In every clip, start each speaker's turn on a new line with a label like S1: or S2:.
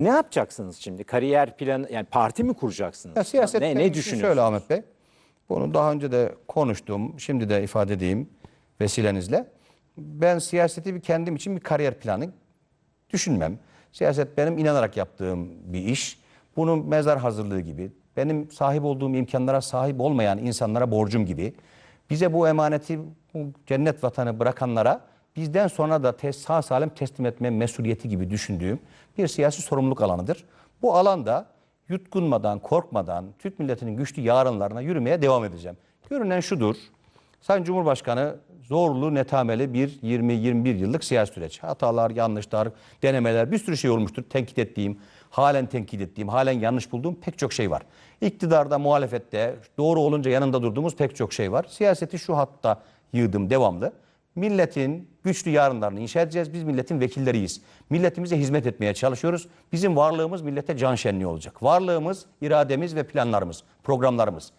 S1: Ne yapacaksınız şimdi? Kariyer planı yani parti mi kuracaksınız?
S2: Ya siyaset
S1: ne, ne
S2: için
S1: düşünüyorsunuz?
S2: Şöyle Ahmet Bey. Bunu daha önce de konuştum. Şimdi de ifade edeyim vesilenizle. Ben siyaseti bir kendim için bir kariyer planı düşünmem. Siyaset benim inanarak yaptığım bir iş. Bunun mezar hazırlığı gibi. Benim sahip olduğum imkanlara sahip olmayan insanlara borcum gibi. Bize bu emaneti, bu cennet vatanı bırakanlara bizden sonra da tes, sağ salim teslim etme mesuliyeti gibi düşündüğüm bir siyasi sorumluluk alanıdır. Bu alanda yutkunmadan, korkmadan Türk milletinin güçlü yarınlarına yürümeye devam edeceğim. Görünen şudur. Sayın Cumhurbaşkanı zorlu, netameli bir 20-21 yıllık siyasi süreç. Hatalar, yanlışlar, denemeler bir sürü şey olmuştur. Tenkit ettiğim, halen tenkit ettiğim, halen yanlış bulduğum pek çok şey var. İktidarda, muhalefette, doğru olunca yanında durduğumuz pek çok şey var. Siyaseti şu hatta yığdım devamlı. Milletin güçlü yarınlarını inşa edeceğiz. Biz milletin vekilleriyiz. Milletimize hizmet etmeye çalışıyoruz. Bizim varlığımız millete can şenliği olacak. Varlığımız, irademiz ve planlarımız, programlarımız.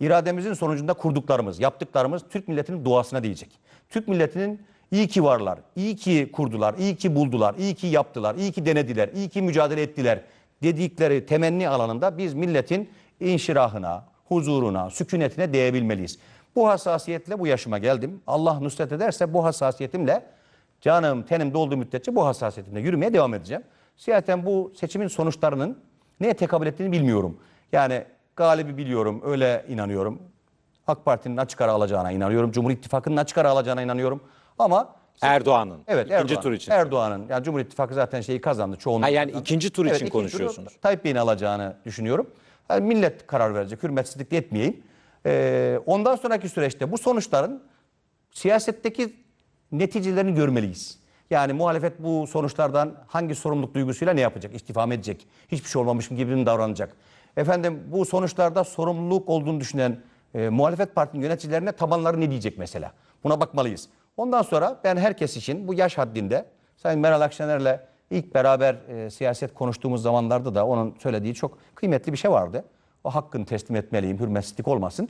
S2: İrademizin sonucunda kurduklarımız, yaptıklarımız Türk milletinin duasına diyecek. Türk milletinin iyi ki varlar, iyi ki kurdular, iyi ki buldular, iyi ki yaptılar, iyi ki denediler, iyi ki mücadele ettiler dedikleri temenni alanında biz milletin inşirahına, huzuruna, sükunetine değebilmeliyiz. Bu hassasiyetle bu yaşıma geldim. Allah nusret ederse bu hassasiyetimle canım tenim dolduğu müddetçe bu hassasiyetimle yürümeye devam edeceğim. Siyaseten bu seçimin sonuçlarının neye tekabül ettiğini bilmiyorum. Yani galibi biliyorum, öyle inanıyorum. AK Parti'nin açık ara alacağına inanıyorum. Cumhur İttifakı'nın açık ara alacağına inanıyorum. Ama
S1: Erdoğan'ın
S2: evet
S1: ikinci
S2: Erdoğan,
S1: tur için.
S2: Erdoğan'ın yani Cumhur İttifakı zaten şeyi kazandı çoğunluk.
S1: Ha, yani
S2: kazandı.
S1: ikinci tur için
S2: ikinci turu
S1: konuşuyorsunuz.
S2: Tayyip Bey'in alacağını düşünüyorum. Yani millet karar verecek. Hürmetsizlik etmeyeyim. Ee, ondan sonraki süreçte bu sonuçların siyasetteki neticelerini görmeliyiz. Yani muhalefet bu sonuçlardan hangi sorumluluk duygusuyla ne yapacak? İstifa mı edecek? Hiçbir şey olmamış gibi mi davranacak? Efendim bu sonuçlarda sorumluluk olduğunu düşünen e, muhalefet partinin yöneticilerine tabanları ne diyecek mesela? Buna bakmalıyız. Ondan sonra ben herkes için bu yaş haddinde Sayın Meral Akşener'le ilk beraber e, siyaset konuştuğumuz zamanlarda da onun söylediği çok kıymetli bir şey vardı. O hakkını teslim etmeliyim, hürmetsizlik olmasın.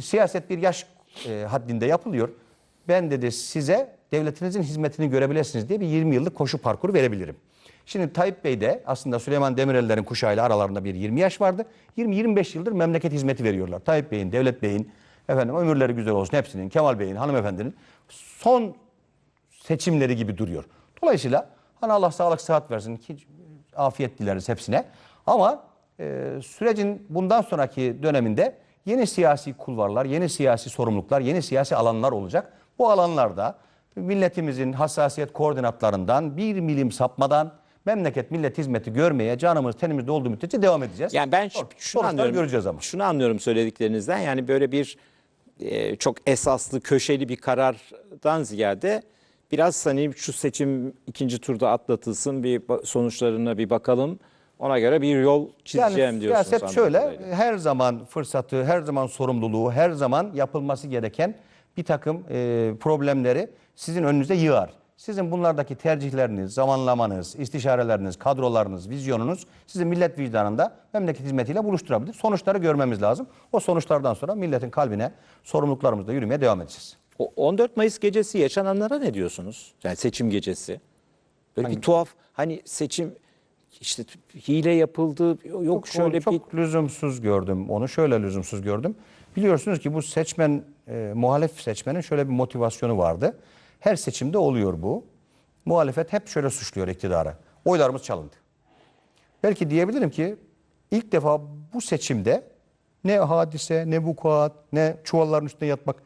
S2: Siyaset bir yaş e, haddinde yapılıyor. Ben dedi size devletinizin hizmetini görebilirsiniz diye bir 20 yıllık koşu parkuru verebilirim. Şimdi Tayyip Bey de aslında Süleyman Demirel'lerin kuşağıyla aralarında bir 20 yaş vardı. 20-25 yıldır memleket hizmeti veriyorlar. Tayyip Bey'in, Devlet Bey'in, efendim ömürleri güzel olsun hepsinin, Kemal Bey'in, hanımefendinin son seçimleri gibi duruyor. Dolayısıyla hani Allah sağlık sıhhat versin ki afiyet dileriz hepsine. Ama e, sürecin bundan sonraki döneminde yeni siyasi kulvarlar, yeni siyasi sorumluluklar, yeni siyasi alanlar olacak. Bu alanlarda milletimizin hassasiyet koordinatlarından bir milim sapmadan memleket millet hizmeti görmeye canımız tenimizde olduğu müddetçe devam edeceğiz.
S1: Yani ben
S2: Sor-
S1: şunu anlıyorum.
S2: göreceğiz ama.
S1: Şunu anlıyorum söylediklerinizden. Yani böyle bir e, çok esaslı, köşeli bir karardan ziyade biraz hani şu seçim ikinci turda atlatılsın, bir sonuçlarına bir bakalım. Ona göre bir yol çizeceğim
S2: Yani
S1: diyorsunuz.
S2: siyaset şöyle
S1: kadarıyla.
S2: her zaman fırsatı, her zaman sorumluluğu, her zaman yapılması gereken bir takım e, problemleri sizin önünüze yığar. Sizin bunlardaki tercihleriniz, zamanlamanız, istişareleriniz, kadrolarınız, vizyonunuz sizin millet vicdanında memleket hizmetiyle buluşturabilir. Sonuçları görmemiz lazım. O sonuçlardan sonra milletin kalbine sorumluluklarımızla yürümeye devam edeceğiz.
S1: O 14 Mayıs gecesi yaşananlara ne diyorsunuz? Yani seçim gecesi. Böyle bir tuhaf hani seçim işte hile yapıldı yok şöyle
S2: çok
S1: bir
S2: lüzumsuz gördüm. Onu şöyle lüzumsuz gördüm. Biliyorsunuz ki bu seçmen, e, muhalef seçmenin şöyle bir motivasyonu vardı. Her seçimde oluyor bu. Muhalefet hep şöyle suçluyor iktidarı. Oylarımız çalındı. Belki diyebilirim ki ilk defa bu seçimde ne hadise, ne vukuat, ne çuvalların üstüne yatmak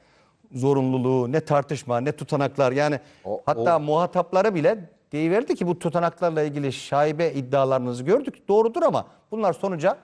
S2: zorunluluğu, ne tartışma, ne tutanaklar yani
S1: O-
S2: hatta muhatapları bile deyiverdi ki bu tutanaklarla ilgili şaibe iddialarınızı gördük. Doğrudur ama bunlar sonuca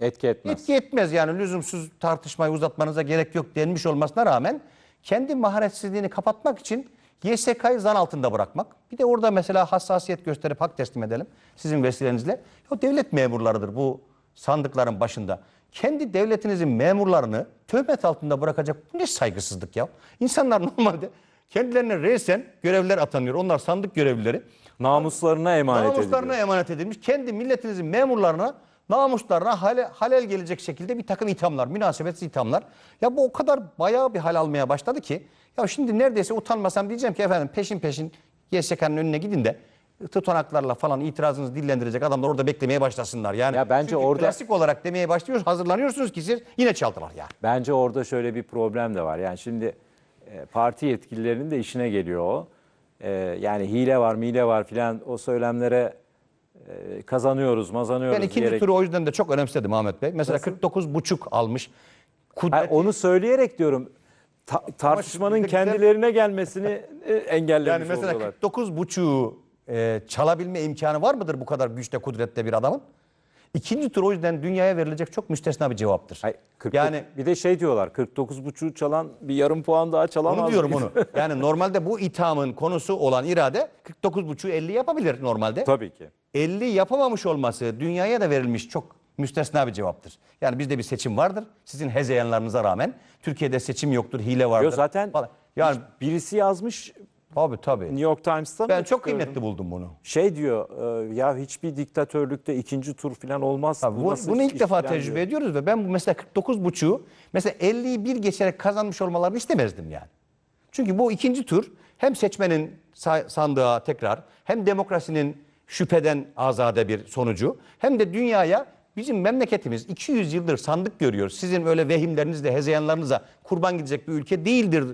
S1: etki etmez.
S2: Etki etmez yani lüzumsuz tartışmayı uzatmanıza gerek yok denmiş olmasına rağmen kendi maharetsizliğini kapatmak için YSK'yı zan altında bırakmak. Bir de orada mesela hassasiyet gösterip hak teslim edelim sizin vesilenizle. O devlet memurlarıdır bu sandıkların başında. Kendi devletinizin memurlarını töhmet altında bırakacak bu ne saygısızlık ya. İnsanlar normalde kendilerine resen görevler atanıyor. Onlar sandık görevlileri.
S1: Namuslarına emanet
S2: Namuslarına
S1: ediliyor.
S2: emanet edilmiş. Kendi milletinizin memurlarına namuslarına hale, halel gelecek şekilde bir takım ithamlar, münasebetsiz ithamlar. Ya bu o kadar bayağı bir hal almaya başladı ki ya şimdi neredeyse utanmasam diyeceğim ki efendim peşin peşin YSK'nın önüne gidin de tutanaklarla falan itirazınızı dillendirecek adamlar orada beklemeye başlasınlar. Yani
S1: Ya bence orada-
S2: klasik olarak demeye başlıyoruz, hazırlanıyorsunuz ki siz yine çaldılar yani.
S1: Bence orada şöyle bir problem de var. Yani şimdi parti yetkililerinin de işine geliyor o. E, yani hile var, mile var filan o söylemlere e, kazanıyoruz, mazanıyoruz
S2: Ben ikinci
S1: diyerek.
S2: turu o yüzden de çok önemsedim Ahmet Bey. Mesela 49 buçuk almış. Kudret,
S1: Hayır, onu söyleyerek diyorum. ta- tartışmanın kendilerine gelmesini e, engellemiş
S2: yani mesela
S1: oluyorlar.
S2: 49 buçuğu e, çalabilme imkanı var mıdır bu kadar güçte kudrette bir adamın? İkinci tur o yüzden dünyaya verilecek çok müstesna bir cevaptır.
S1: Hayır, 49
S2: yani
S1: bir de şey diyorlar 49.5'u çalan bir yarım puan daha çalamaz.
S2: onu diyorum onu. Yani normalde bu ithamın konusu olan irade 49 buçuğu 50 yapabilir normalde.
S1: Tabii ki.
S2: 50 yapamamış olması dünyaya da verilmiş çok müstesna bir cevaptır. Yani bizde bir seçim vardır. Sizin hezeyanlarınıza rağmen Türkiye'de seçim yoktur, hile vardır.
S1: Yo, zaten
S2: falan. yani
S1: birisi yazmış
S2: tabii tabii.
S1: New York Times'ta
S2: Ben
S1: mı
S2: çok
S1: gördüm?
S2: kıymetli buldum bunu.
S1: Şey diyor e, ya hiçbir diktatörlükte ikinci tur falan olmaz.
S2: Tabii
S1: Bu nasıl
S2: bunu ilk
S1: iş
S2: defa
S1: falan
S2: tecrübe
S1: diyor.
S2: ediyoruz ve ben bu mesela 49 buçuğu mesela 50'yi bir geçerek kazanmış olmalarını istemezdim yani. Çünkü bu ikinci tur hem seçmenin sa- sandığa tekrar hem demokrasinin şüpheden azade bir sonucu hem de dünyaya bizim memleketimiz 200 yıldır sandık görüyor. Sizin öyle vehimlerinizle, hezeyanlarınıza kurban gidecek bir ülke değildir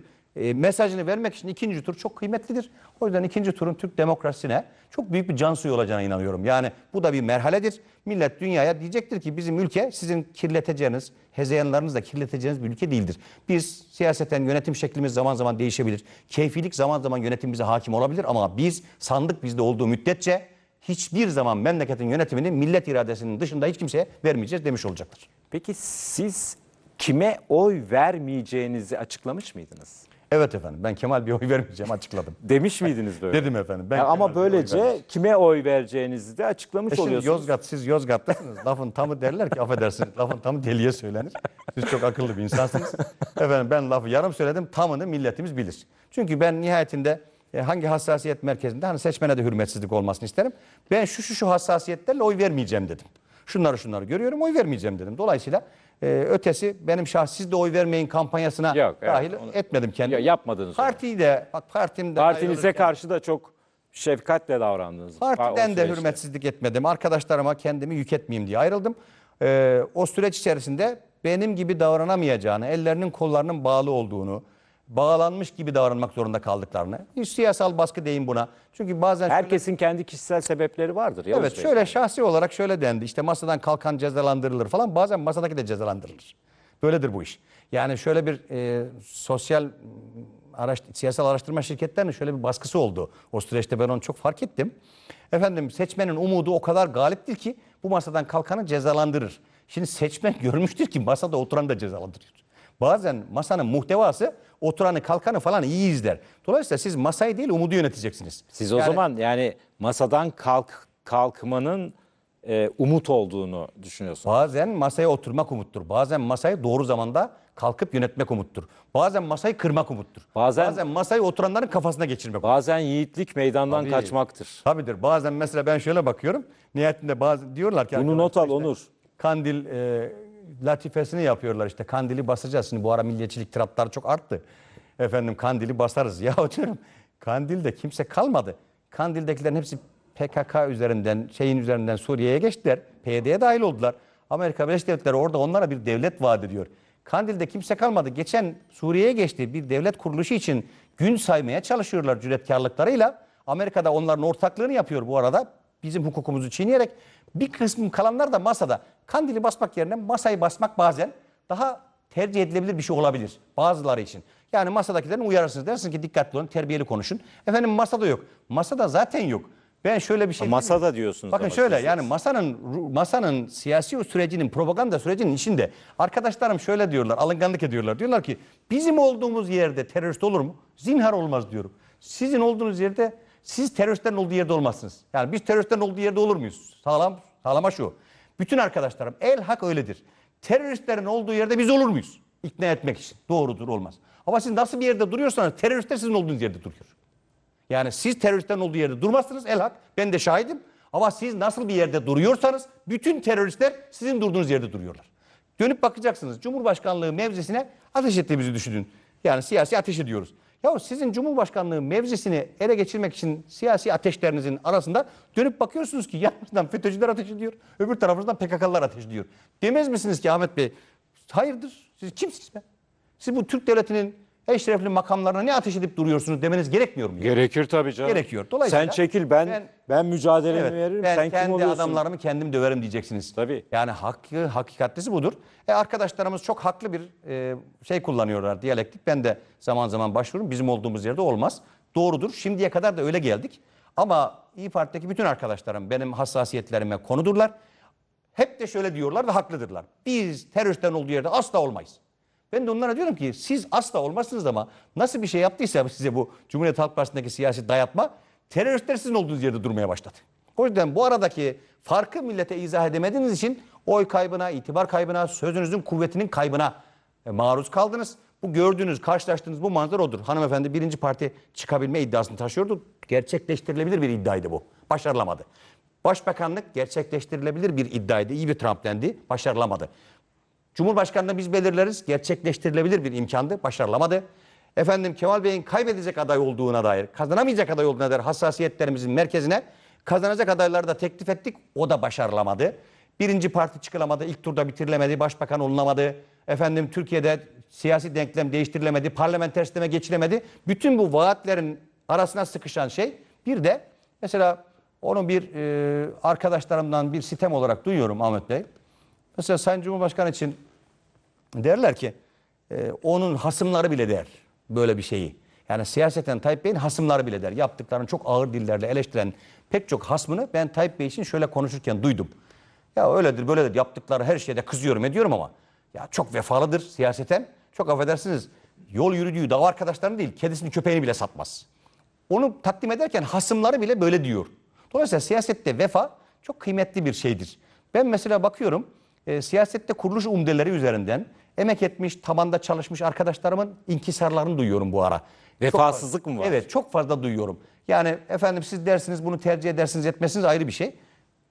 S2: e, mesajını vermek için ikinci tur çok kıymetlidir. O yüzden ikinci turun Türk demokrasisine çok büyük bir can suyu olacağına inanıyorum. Yani bu da bir merhaledir. Millet dünyaya diyecektir ki bizim ülke sizin kirleteceğiniz, hezeyanlarınızla kirleteceğiniz bir ülke değildir. Biz siyaseten yönetim şeklimiz zaman zaman değişebilir. Keyfilik zaman zaman yönetimimize hakim olabilir ama biz sandık bizde olduğu müddetçe hiçbir zaman memleketin yönetimini millet iradesinin dışında hiç kimseye vermeyeceğiz demiş olacaktır.
S1: Peki siz kime oy vermeyeceğinizi açıklamış mıydınız?
S2: Evet efendim ben Kemal bir oy vermeyeceğim açıkladım.
S1: Demiş miydiniz böyle?
S2: Dedim efendim. Ben
S1: Ya ama
S2: Kemal Bey'e oy
S1: böylece kime oy vereceğinizi de açıklamış
S2: E şimdi
S1: oluyorsunuz.
S2: Yozgat, siz Yozgatlısınız. Lafın tamı derler ki affedersiniz. Lafın tamı deliye söylenir. Siz çok akıllı bir insansınız. Efendim ben lafı yarım söyledim. Tamını milletimiz bilir. Çünkü ben nihayetinde e, hangi hassasiyet merkezinde hani seçmene de hürmetsizlik olmasını isterim. Ben şu şu şu hassasiyetlerle oy vermeyeceğim dedim. Şunları şunları görüyorum oy vermeyeceğim dedim. Dolayısıyla e, ötesi benim şahs siz de oy vermeyin kampanyasına
S1: Yok, evet,
S2: dahil
S1: onu-
S2: etmedim kendimi.
S1: Ya, yapmadınız onu.
S2: Partiyi de bak partimde
S1: Partinize
S2: ayrılırken-
S1: karşı da çok şefkatle davrandınız.
S2: Partiden de
S1: süreçte.
S2: hürmetsizlik etmedim. Arkadaşlarıma kendimi yük etmeyeyim diye ayrıldım. Ee, o süreç içerisinde benim gibi davranamayacağını, ellerinin kollarının bağlı olduğunu, bağlanmış gibi davranmak zorunda kaldıklarını. Hiç siyasal baskı deyin buna. Çünkü bazen şöyle-
S1: Herkesin kendi kişisel sebepleri vardır. Yavuz
S2: Evet
S1: Bey.
S2: şöyle şahsi olarak şöyle dendi. İşte masadan kalkan cezalandırılır falan. Bazen masadaki de cezalandırılır. Böyledir bu iş. Yani şöyle bir e, sosyal m, araş, siyasal araştırma şirketlerinin şöyle bir baskısı oldu. O süreçte ben onu çok fark ettim. Efendim seçmenin umudu o kadar galiptir ki bu masadan kalkanı cezalandırır. Şimdi seçmen görmüştür ki masada oturan da cezalandırıyor. Bazen masanın muhtevası oturanı kalkanı falan iyi izler. Dolayısıyla siz masayı değil umudu yöneteceksiniz.
S1: Siz o
S2: Yani-
S1: zaman yani masadan kalk kalkmanın e, umut olduğunu düşünüyorsunuz.
S2: Bazen masaya oturmak umuttur. Bazen masayı doğru zamanda kalkıp yönetmek umuttur. Bazen masayı kırmak umuttur.
S1: Bazen-
S2: masayı oturanların kafasına geçirmek
S1: Bazen yiğitlik meydandan
S2: Tabii.
S1: kaçmaktır.
S2: Tabidir. Bazen mesela ben şöyle bakıyorum. Nihayetinde bazı diyorlar ki
S1: Bunu not al
S2: arkadaşlar
S1: Onur.
S2: Kandil e, latifesini yapıyorlar işte. Kandili basacağız. Şimdi bu ara milliyetçilik tiratları çok arttı. Efendim kandili basarız. Ya diyorum kandilde kimse kalmadı. Kandildekilerin hepsi PKK üzerinden, şeyin üzerinden Suriye'ye geçtiler. PYD'ye dahil oldular. Amerika Birleşik Devletleri orada onlara bir devlet vaat ediyor. Kandil'de kimse kalmadı. Geçen Suriye'ye geçti. Bir devlet kuruluşu için gün saymaya çalışıyorlar cüretkarlıklarıyla. Amerika'da onların ortaklığını yapıyor bu arada. Bizim hukukumuzu çiğneyerek. Bir kısmı kalanlar da masada. Kandili basmak yerine masayı basmak bazen daha tercih edilebilir bir şey olabilir bazıları için. Yani masadakilerin uyarırsınız. Dersiniz ki dikkatli olun, terbiyeli konuşun. Efendim masada yok. Masada zaten yok. Ben şöyle bir şey
S1: Masada diyorsunuz
S2: Bakın şöyle
S1: siz.
S2: yani masanın masanın siyasi sürecinin propaganda sürecinin içinde arkadaşlarım şöyle diyorlar alınganlık ediyorlar. Diyorlar ki bizim olduğumuz yerde terörist olur mu? Zinhar olmaz diyorum. Sizin olduğunuz yerde siz teröristlerin olduğu yerde olmazsınız. Yani biz teröristlerin olduğu yerde olur muyuz? Sağlam sağlama şu. Bütün arkadaşlarım el hak öyledir. Teröristlerin olduğu yerde biz olur muyuz? İkna etmek için. Doğrudur olmaz. Ama siz nasıl bir yerde duruyorsanız teröristler sizin olduğunuz yerde duruyor. Yani siz teröristlerin olduğu yerde durmazsınız el hak. Ben de şahidim. Ama siz nasıl bir yerde duruyorsanız bütün teröristler sizin durduğunuz yerde duruyorlar. Dönüp bakacaksınız. Cumhurbaşkanlığı mevzisine ateş ettiğimizi düşünün. Yani siyasi ateş ediyoruz. Ya sizin Cumhurbaşkanlığı mevzisini ele geçirmek için siyasi ateşlerinizin arasında dönüp bakıyorsunuz ki yanınızdan FETÖ'cüler ateş ediyor, öbür tarafınızdan PKK'lılar ateş ediyor. Demez misiniz ki Ahmet Bey? Hayırdır? Siz kimsiniz be? Siz bu Türk devletinin eşrefli makamlarına ne ateş edip duruyorsunuz demeniz gerekmiyor mu?
S1: Gerekir tabii canım.
S2: Gerekiyor. Dolayısıyla
S1: sen çekil ben ben,
S2: ben-
S1: mücadelemi
S2: Evet,
S1: veririm.
S2: ben
S1: sen kim
S2: kendi
S1: oluyorsun?
S2: adamlarımı kendim döverim diyeceksiniz.
S1: Tabii.
S2: Yani hakkı, hakikatlisi budur. E arkadaşlarımız çok haklı bir e, şey kullanıyorlar diyalektik. Ben de zaman zaman başvururum. Bizim olduğumuz yerde olmaz. Doğrudur. Şimdiye kadar da öyle geldik. Ama İyi Parti'deki bütün arkadaşlarım benim hassasiyetlerime konudurlar. Hep de şöyle diyorlar ve haklıdırlar. Biz teröristlerin olduğu yerde asla olmayız. Ben de onlara diyorum ki siz asla olmazsınız ama nasıl bir şey yaptıysa size bu Cumhuriyet Halk Partisi'ndeki siyasi dayatma teröristler sizin olduğunuz yerde durmaya başladı. O yüzden bu aradaki farkı millete izah edemediğiniz için oy kaybına, itibar kaybına, sözünüzün kuvvetinin kaybına e, maruz kaldınız. Bu gördüğünüz, karşılaştığınız bu manzara odur. Hanımefendi birinci parti çıkabilme iddiasını taşıyordu. Gerçekleştirilebilir bir iddiaydı bu. Başarılamadı. Başbakanlık gerçekleştirilebilir bir iddiaydı. İyi bir Trump dendi. Başarılamadı. Cumhurbaşkanlığı biz belirleriz. Gerçekleştirilebilir bir imkandı. Başarılamadı. Efendim Kemal Bey'in kaybedecek aday olduğuna dair, kazanamayacak aday olduğuna dair hassasiyetlerimizin merkezine kazanacak adayları da teklif ettik. O da başarılamadı. Birinci parti çıkılamadı. ilk turda bitirilemedi. Başbakan olunamadı. Efendim Türkiye'de siyasi denklem değiştirilemedi. Parlamenter sisteme geçilemedi. Bütün bu vaatlerin arasına sıkışan şey bir de mesela onun bir e, arkadaşlarımdan bir sitem olarak duyuyorum Ahmet Bey. Mesela Sayın Cumhurbaşkanı için derler ki e, onun hasımları bile der böyle bir şeyi. Yani siyaseten Tayyip Bey'in hasımları bile der. Yaptıklarını çok ağır dillerle eleştiren pek çok hasmını ben Tayyip Bey için şöyle konuşurken duydum. Ya öyledir böyledir yaptıkları her şeyde kızıyorum ediyorum ama ya çok vefalıdır siyaseten. Çok affedersiniz yol yürüdüğü dava arkadaşlarını değil kedisini köpeğini bile satmaz. Onu takdim ederken hasımları bile böyle diyor. Dolayısıyla siyasette vefa çok kıymetli bir şeydir. Ben mesela bakıyorum e, siyasette kuruluş umdeleri üzerinden emek etmiş, tabanda çalışmış arkadaşlarımın inkisarlarını duyuyorum bu ara. Çok
S1: Vefasızlık
S2: fazla-
S1: mı var?
S2: Evet çok fazla duyuyorum. Yani efendim siz dersiniz bunu tercih edersiniz etmezsiniz ayrı bir şey.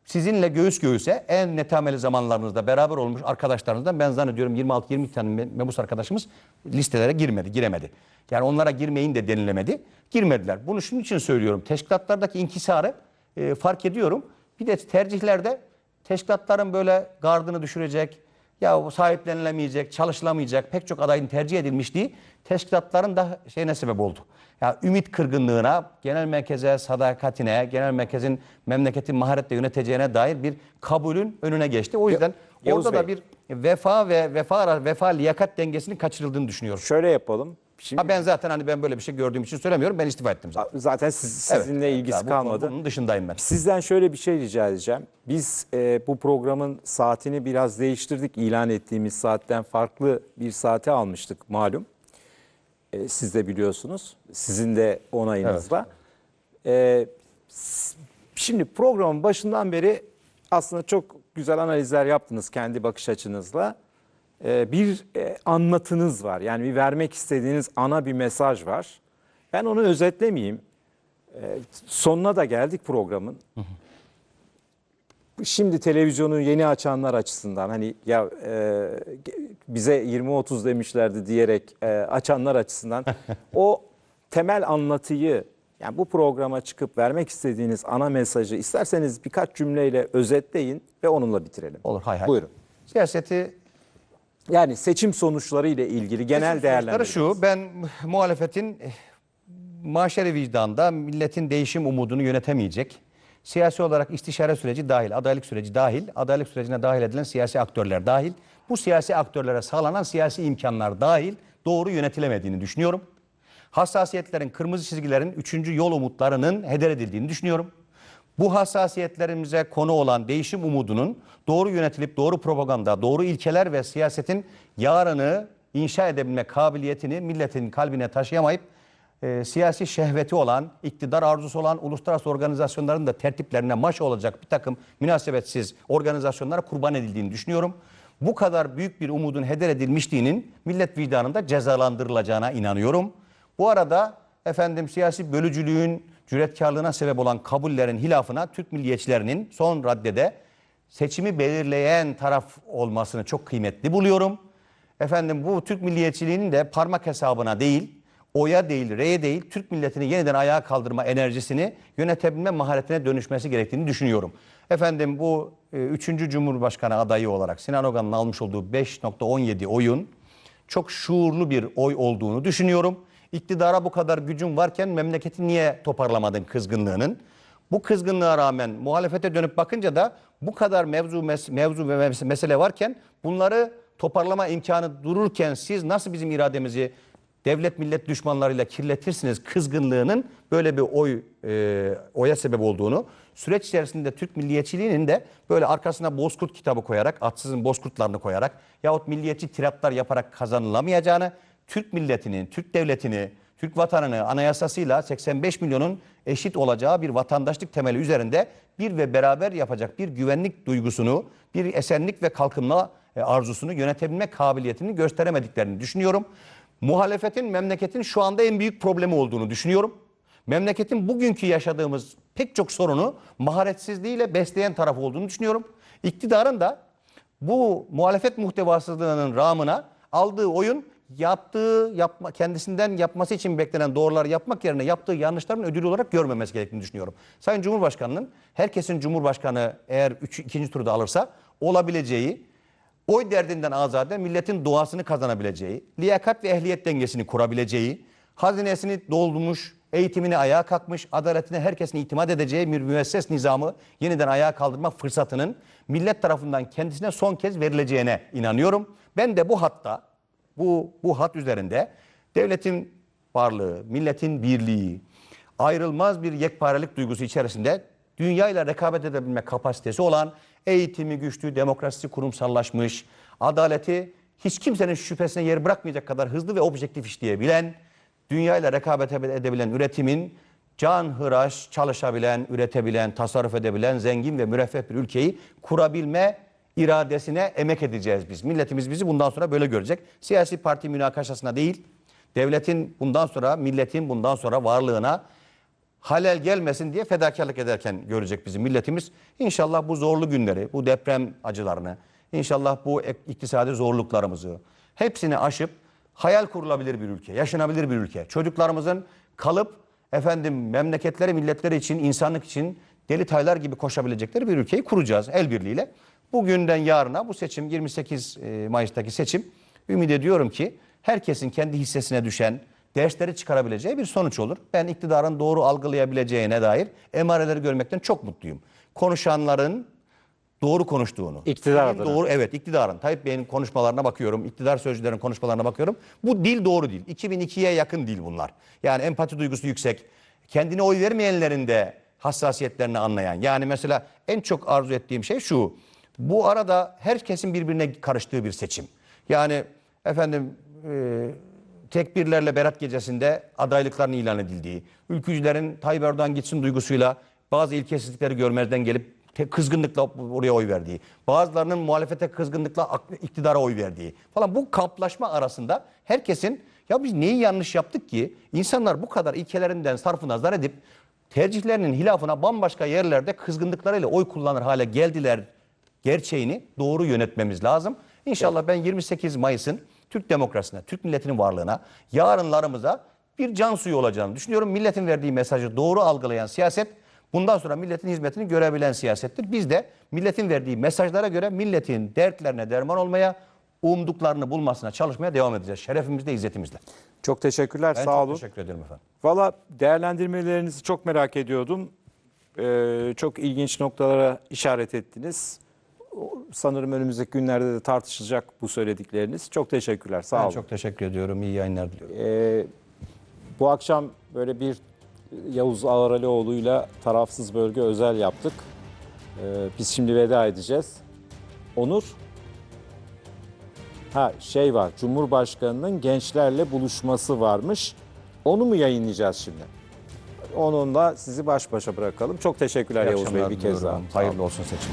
S2: Sizinle göğüs göğüse en netameli zamanlarınızda beraber olmuş arkadaşlarınızdan ben zannediyorum 26-20 tane me- mebus arkadaşımız listelere girmedi, giremedi. Yani onlara girmeyin de denilemedi. Girmediler. Bunu şunun için söylüyorum. Teşkilatlardaki inkisarı e, fark ediyorum. Bir de tercihlerde teşkilatların böyle gardını düşürecek, ya sahiplenilemeyecek, çalışılamayacak pek çok adayın tercih edilmişliği teşkilatların da şeyine sebep oldu. Ya ümit kırgınlığına, genel merkeze sadakatine, genel merkezin memleketin maharetle yöneteceğine dair bir kabulün önüne geçti. O yüzden
S1: Yavuz
S2: orada da
S1: Bey.
S2: bir vefa ve vefa vefa liyakat dengesinin kaçırıldığını düşünüyorum.
S1: Şöyle yapalım. Şimdi
S2: Ha ben zaten hani ben böyle bir şey gördüğüm için söylemiyorum. Ben istifa ettim zaten.
S1: zaten siz-
S2: Evet.
S1: sizinle ilgisi
S2: Ya bu-
S1: kalmadı.
S2: Bunun dışındayım ben.
S1: Sizden şöyle bir şey rica edeceğim. Biz e, bu programın saatini biraz değiştirdik. İlan ettiğimiz saatten farklı bir saate almıştık malum. E, siz de biliyorsunuz. Sizin de onayınızla. E, s- şimdi programın başından beri aslında çok güzel analizler yaptınız kendi bakış açınızla. E, bir e, anlatınız var. Yani bir vermek istediğiniz ana bir mesaj var. Ben onu özetlemeyeyim. Sonuna da geldik programın. Şimdi televizyonu yeni açanlar açısından hani ya e, bize 20-30 demişlerdi diyerek e, açanlar açısından o temel anlatıyı yani bu programa çıkıp vermek istediğiniz ana mesajı isterseniz birkaç cümleyle özetleyin ve onunla bitirelim.
S2: Olur hay hay.
S1: Buyurun.
S2: Siyaseti
S1: Yani seçim sonuçları ile ilgili genel değerlendirme.
S2: şu ben muhalefetin eh, maşeri vicdanda milletin değişim umudunu yönetemeyecek. Siyasi olarak istişare süreci dahil, adaylık süreci dahil, adaylık sürecine dahil edilen siyasi aktörler dahil, bu siyasi aktörlere sağlanan siyasi imkanlar dahil doğru yönetilemediğini düşünüyorum. Hassasiyetlerin, kırmızı çizgilerin, üçüncü yol umutlarının heder edildiğini düşünüyorum. Bu hassasiyetlerimize konu olan değişim umudunun doğru yönetilip doğru propaganda, doğru ilkeler ve siyasetin yarını inşa edebilme kabiliyetini milletin kalbine taşıyamayıp e, siyasi şehveti olan, iktidar arzusu olan uluslararası organizasyonların da tertiplerine maş olacak bir takım münasebetsiz organizasyonlara kurban edildiğini düşünüyorum. Bu kadar büyük bir umudun heder edilmişliğinin millet vicdanında cezalandırılacağına inanıyorum. Bu arada efendim siyasi bölücülüğün cüretkarlığına sebep olan kabullerin hilafına Türk milliyetçilerinin son raddede seçimi belirleyen taraf olmasını çok kıymetli buluyorum. Efendim bu Türk milliyetçiliğinin de parmak hesabına değil, oya değil, reye değil, Türk milletini yeniden ayağa kaldırma enerjisini yönetebilme maharetine dönüşmesi gerektiğini düşünüyorum. Efendim bu 3. Cumhurbaşkanı adayı olarak Sinan Ogan'ın almış olduğu 5.17 oyun çok şuurlu bir oy olduğunu düşünüyorum. İktidara bu kadar gücün varken memleketi niye toparlamadın kızgınlığının? Bu kızgınlığa rağmen muhalefete dönüp bakınca da bu kadar mevzu mes- mevzu ve mes- mesele varken bunları toparlama imkanı dururken siz nasıl bizim irademizi devlet millet düşmanlarıyla kirletirsiniz kızgınlığının böyle bir oy e, oya sebep olduğunu süreç içerisinde Türk milliyetçiliğinin de böyle arkasına Bozkurt kitabı koyarak atsızın Bozkurtlarını koyarak yahut milliyetçi tiratlar yaparak kazanılamayacağını Türk milletinin, Türk devletini, Türk vatanını anayasasıyla 85 milyonun eşit olacağı bir vatandaşlık temeli üzerinde bir ve beraber yapacak bir güvenlik duygusunu, bir esenlik ve kalkınma e, arzusunu yönetebilme kabiliyetini gösteremediklerini düşünüyorum. Muhalefetin memleketin şu anda en büyük problemi olduğunu düşünüyorum. Memleketin bugünkü yaşadığımız pek çok sorunu maharetsizliğiyle besleyen taraf olduğunu düşünüyorum. İktidarın da bu muhalefet muhtevasızlığının rağmına aldığı oyun yaptığı yapma, kendisinden yapması için beklenen doğruları yapmak yerine yaptığı yanlışların ödülü olarak görmemesi gerektiğini düşünüyorum. Sayın Cumhurbaşkanı'nın herkesin Cumhurbaşkanı eğer üç, ikinci turda alırsa olabileceği oy derdinden azade milletin duasını kazanabileceği, liyakat ve ehliyet dengesini kurabileceği, hazinesini doldurmuş, eğitimini ayağa kalkmış, adaletine herkesin itimat edeceği bir müesses nizamı yeniden ayağa kaldırma fırsatının millet tarafından kendisine son kez verileceğine inanıyorum. Ben de bu hatta, bu, bu hat üzerinde devletin varlığı, milletin birliği, ayrılmaz bir yekparelik duygusu içerisinde dünyayla rekabet edebilme kapasitesi olan eğitimi güçlü, demokrasisi kurumsallaşmış, adaleti hiç kimsenin şüphesine yer bırakmayacak kadar hızlı ve objektif işleyebilen, dünyayla rekabet edebilen üretimin can hıraş çalışabilen, üretebilen, tasarruf edebilen, zengin ve müreffeh bir ülkeyi kurabilme iradesine emek edeceğiz biz. Milletimiz bizi bundan sonra böyle görecek. Siyasi parti münakaşasına değil, devletin bundan sonra, milletin bundan sonra varlığına halel gelmesin diye fedakarlık ederken görecek bizim milletimiz. İnşallah bu zorlu günleri, bu deprem acılarını, inşallah bu iktisadi zorluklarımızı hepsini aşıp hayal kurulabilir bir ülke, yaşanabilir bir ülke. Çocuklarımızın kalıp efendim memleketleri, milletleri için, insanlık için deli taylar gibi koşabilecekleri bir ülkeyi kuracağız el birliğiyle. Bugünden yarına bu seçim 28 e, Mayıs'taki seçim ümit ediyorum ki herkesin kendi hissesine düşen dersleri çıkarabileceği bir sonuç olur. Ben iktidarın doğru algılayabileceğine dair emareleri görmekten çok mutluyum. Konuşanların doğru konuştuğunu.
S1: İktidar adına.
S2: Doğru, evet iktidarın. Tayyip Bey'in konuşmalarına bakıyorum. iktidar sözcülerin konuşmalarına bakıyorum. Bu dil doğru dil. 2002'ye yakın dil bunlar. Yani empati duygusu yüksek. Kendine oy vermeyenlerin de hassasiyetlerini anlayan. Yani mesela en çok arzu ettiğim şey şu. Bu arada herkesin birbirine karıştığı bir seçim. Yani efendim e, tekbirlerle Berat gecesinde adaylıkların ilan edildiği, ülkücülerin Tayyip Erdoğan gitsin duygusuyla bazı ilkesizlikleri görmezden gelip kızgınlıkla oraya oy verdiği, bazılarının muhalefete kızgınlıkla iktidara oy verdiği falan bu kamplaşma arasında herkesin ya biz neyi yanlış yaptık ki insanlar bu kadar ilkelerinden sarfı nazar edip tercihlerinin hilafına bambaşka yerlerde kızgınlıklarıyla oy kullanır hale geldiler gerçeğini doğru yönetmemiz lazım. İnşallah ben 28 Mayıs'ın Türk demokrasisine, Türk milletinin varlığına, yarınlarımıza bir can suyu olacağını düşünüyorum. Milletin verdiği mesajı doğru algılayan siyaset bundan sonra milletin hizmetini görebilen siyasettir. Biz de milletin verdiği mesajlara göre milletin dertlerine derman olmaya, umduklarını bulmasına çalışmaya devam edeceğiz. Şerefimizle, izzetimizle.
S1: Çok teşekkürler.
S2: Ben
S1: Sağ
S2: çok
S1: olun.
S2: teşekkür ederim efendim.
S1: Valla değerlendirmelerinizi çok merak ediyordum. Ee, çok ilginç noktalara işaret ettiniz. Sanırım önümüzdeki günlerde de tartışılacak bu söyledikleriniz. Çok teşekkürler. Sağ
S2: Ben
S1: olun.
S2: çok teşekkür ediyorum. İyi yayınlar diliyorum.
S1: Ee, bu akşam böyle bir Yavuz Ağralioğlu'yla tarafsız bölge özel yaptık. Ee, biz şimdi veda edeceğiz. Onur, ha şey var, Cumhurbaşkanı'nın gençlerle buluşması varmış. Onu mu yayınlayacağız şimdi? Onunla sizi baş başa bırakalım. Çok teşekkürler
S2: İyi
S1: Yavuz Bey bir kez daha.
S2: Hayırlı olsun seçim.